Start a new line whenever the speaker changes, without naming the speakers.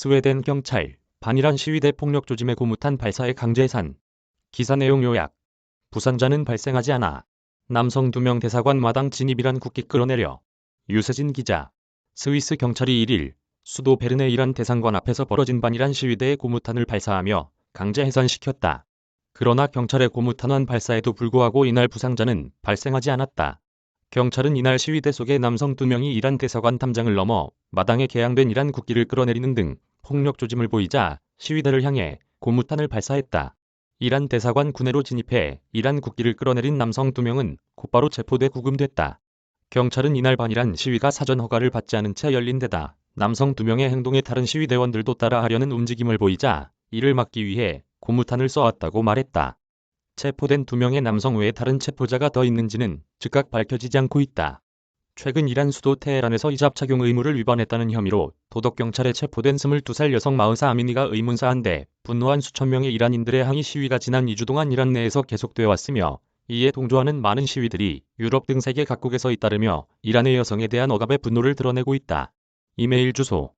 스웨덴 경찰, 반이란 시위대 폭력 조짐의 고무탄 발사의 강제 해산. 기사 내용 요약. 부상자는 발생하지 않아. 남성 2명 대사관 마당 진입이란 국기 끌어내려. 유세진 기자. 스위스 경찰이 1일 수도 베른의 이란 대상관 앞에서 벌어진 반이란 시위대의 고무탄을 발사하며 강제 해산시켰다. 그러나 경찰의 고무탄환 발사에도 불구하고 이날 부상자는 발생하지 않았다. 경찰은 이날 시위대 속의 남성 2명이 이란 대사관 탐장을 넘어 마당에 개양된 이란 국기를 끌어내리는 등 폭력 조짐을 보이자 시위대를 향해 고무탄을 발사했다. 이란 대사관 구내로 진입해 이란 국기를 끌어내린 남성 2명은 곧바로 체포돼 구금됐다. 경찰은 이날 반이란 시위가 사전 허가를 받지 않은 채 열린 데다 남성 2명의 행동에 다른 시위대원들도 따라하려는 움직임을 보이자 이를 막기 위해 고무탄을 쏘았다고 말했다. 체포된 2명의 남성 외에 다른 체포자가 더 있는지는 즉각 밝혀지지 않고 있다. 최근 이란 수도 테헤란에서 이잡 착용 의무를 위반했다는 혐의로 도덕경찰에 체포된 22살 여성 마흐사 아미니가 의문사 한 데 분노한 수천 명의 이란인들의 항의 시위가 지난 2주 동안 이란 내에서 계속되어 왔으며 이에 동조하는 많은 시위들이 유럽 등 세계 각국에서 잇따르며 이란의 여성에 대한 억압의 분노를 드러내고 있다. 이메일 주소